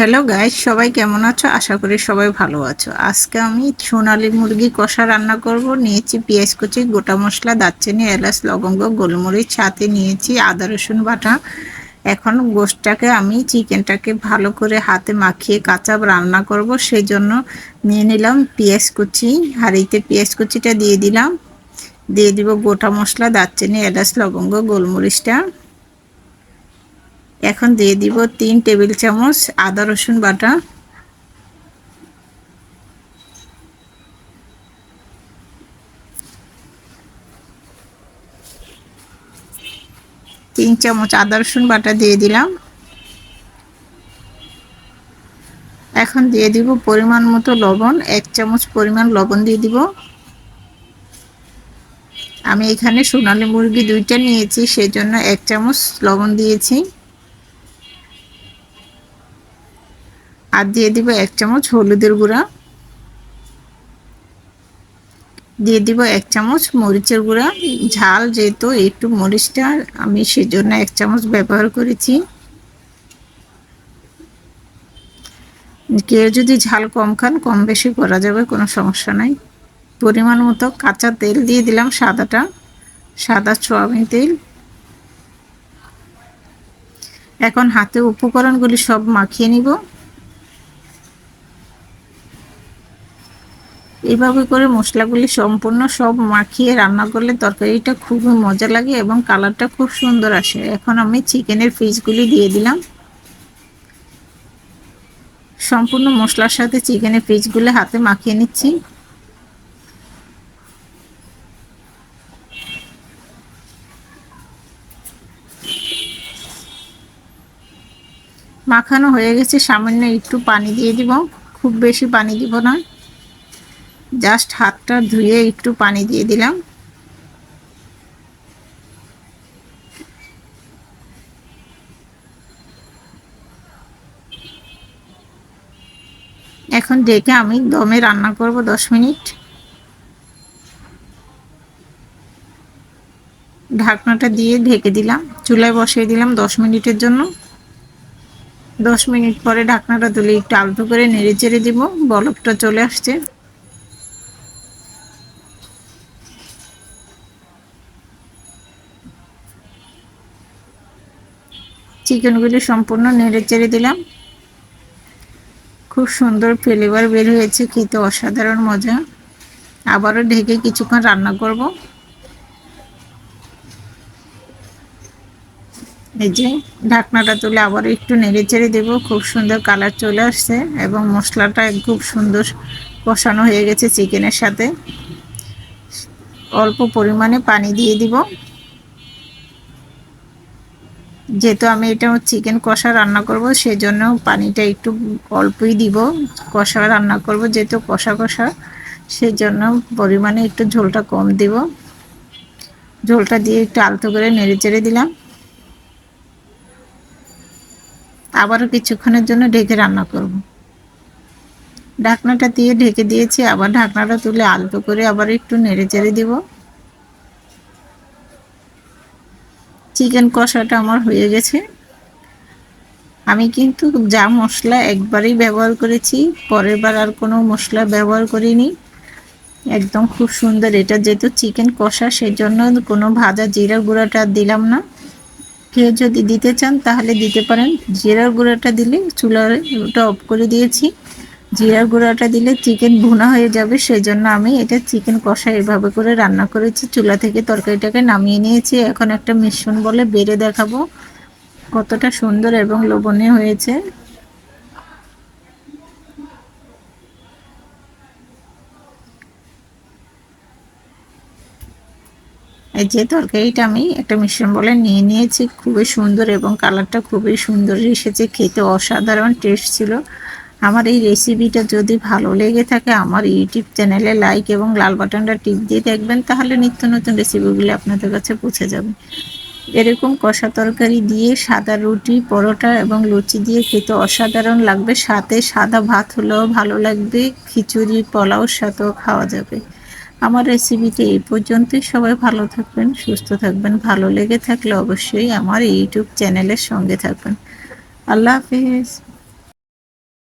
Hello guys সবাই কেমন আছো? আশা করি সবাই ভালো আছো। আজকে আমি সোনালি মুরগি কষা রান্না করব। নিয়েছি পেঁয়াজ কুচি, গোটা মশলা, দারচিনি, এলাচ, লবঙ্গ, গোলমরিচ, সাথে নিয়েছি আদা, রসুন বাটা। এখন গোশটাকে আমি চিকেনটাকে ভালো করে হাতে মাখিয়ে কাঁচা রান্না করব। সেই জন্য নিয়ে নিলাম পেঁয়াজ কুচি। হাঁড়িতে পেঁয়াজ কুচিটা দিয়ে দিলাম। দিয়ে দিব গোটা মশলা, দারচিনি, এলাচ, লবঙ্গ, গোলমরিচটা। এখন দিয়ে দিব তিন টেবিল চামচ আদা, রসুন বাটা। তিন চামচ আদা, রসুন বাটা দিয়ে দিলাম। এখন দিয়ে দিব পরিমাণ মতো লবণ, এক চামচ পরিমাণ লবণ দিয়ে দিব। আমি এখানে সোনালি মুরগি দুইটা নিয়েছি সেই জন্য এক চামচ লবণ দিয়েছি। আর দিয়ে দিব এক চামচ হলুদের গুঁড়া। দিয়ে দিব এক চামচ মরিচের গুঁড়া। ঝাল যেহেতু, একটু মরিচটা আমি সেজন্য এক চামচ ব্যবহার করেছি। কেউ যদি ঝাল কম খান, কম বেশি করা যাবে, কোনো সমস্যা নাই। পরিমাণ মতো কাঁচা তেল দিয়ে দিলাম সাদাটা। সাদা সোয়াবিন তেল। এখন হাতে উপকরণগুলি সব মাখিয়ে নিব। এইভাবে করে মশলাগুলি সম্পূর্ণ সব মাখিয়ে রান্না করলে তরকারিটা খুবই মজা লাগে এবং কালারটা খুব সুন্দর আসে। এখন আমি চিকেনের পিসগুলি দিয়ে দিলাম। সম্পূর্ণ মশলার সাথে চিকেনের পিসগুলো হাতে মাখিয়ে নিচ্ছি। মাখানো হয়ে গেছে, সামান্য একটু পানি দিয়ে দিব। খুব বেশি পানি দিব না। জাস্ট হাতটা ধুয়ে একটু পানি দিয়ে দিলাম। এখন ডেকে আমি দমে রান্না করব দশ মিনিট। ঢাকনাটা দিয়ে ঢেকে দিলাম। চুলায় বসিয়ে দিলাম দশ মিনিটের জন্য। দশ মিনিট পরে ঢাকনাটা তুলে একটু আলতো করে নেড়ে চেড়ে দিব। বলকটা চলে আসছে। চিকেনগুলি সম্পূর্ণ নেড়ে চেড়ে দিলাম। খুব সুন্দর ফ্লেভার বের হয়েছে, খেতে অসাধারণ মজা। আবারও ঢেকে কিছুক্ষণ রান্না করব। এই যে ঢাকনাটা তুলে আবার একটু নেড়ে চেড়ে দেবো, খুব সুন্দর কালার চলে আসছে এবং মশলাটা খুব সুন্দর কষানো হয়ে গেছে চিকেনের সাথে। অল্প পরিমাণে পানি দিয়ে দিব। যেহেতু আমি এটা চিকেন কষা রান্না করব সেই জন্য পানিটা একটু অল্পই দিব। কষা রান্না করব যেহেতু কষা কষা সেই জন্য পরিমাণে একটু ঝোলটা কম দিব। ঝোলটা দিয়ে একটু আলতো করে নেড়ে চেড়ে দিলাম। আবারও কিছুক্ষণের জন্য ঢেকে রান্না করব। ঢাকনাটা দিয়ে ঢেকে দিয়েছি, আবার ঢাকনাটা তুলে আলতো করে আবার একটু নেড়ে চেড়ে দিব। চিকেন কষাটা আমার হয়ে গেছে। আমি কিন্তু যা মশলা একবারই ব্যবহার করেছি, পরের বার আর কোনো মশলা ব্যবহার করিনি। একদম খুব সুন্দর। এটা যেহেতু চিকেন কষা সেই জন্য কোনো ভাজা জিরা গুঁড়াটা দিলাম না। কেউ যদি দিতে চান তাহলে দিতে পারেন। জিরার গুঁড়াটা দিলে চুলার ওটা অফ করে দিয়েছি। জিরার গুঁড়াটা দিলে চিকেন ভুনা হয়ে যাবে, সেজন্য আমি এটা চিকেন কষা এভাবে করে রান্না করেছি। চুলা থেকে তরকারিটাকে নামিয়ে নিয়েছি। এখন একটা মিশ্রণ বলে বেড়ে দেখাবো কতটা সুন্দর এবং লোভনীয় হয়েছে। যে তরকারিটা আমি একটা মিশ্রণ বলে নিয়ে নিয়েছি। খুবই সুন্দর এবং কালারটা খুবই সুন্দর এসেছে। খেতে অসাধারণ টেস্ট ছিল। আমার এই রেসিপিটা যদি ভালো লেগে থাকে, আমার ইউটিউব চ্যানেলে লাইক এবং লাল বাটনটা টিপ দিয়ে দেখবেন, তাহলে নিত্য নতুন রেসিপিগুলি আপনাদের কাছে পৌঁছে যাবে। এরকম কষা তরকারি দিয়ে সাদা রুটি, পরোটা এবং লুচি দিয়ে খেতে অসাধারণ লাগবে। সাথে সাদা ভাত হলেও ভালো লাগবে, খিচুড়ি পোলাওর সাথেও খাওয়া যাবে। আমার রেসিপিতে এই পর্যন্তই। সবাই ভালো থাকবেন, সুস্থ থাকবেন। ভালো লেগে থাকলে অবশ্যই আমার ইউটিউব চ্যানেলের সঙ্গে থাকবেন। আল্লাহ হাফিজ।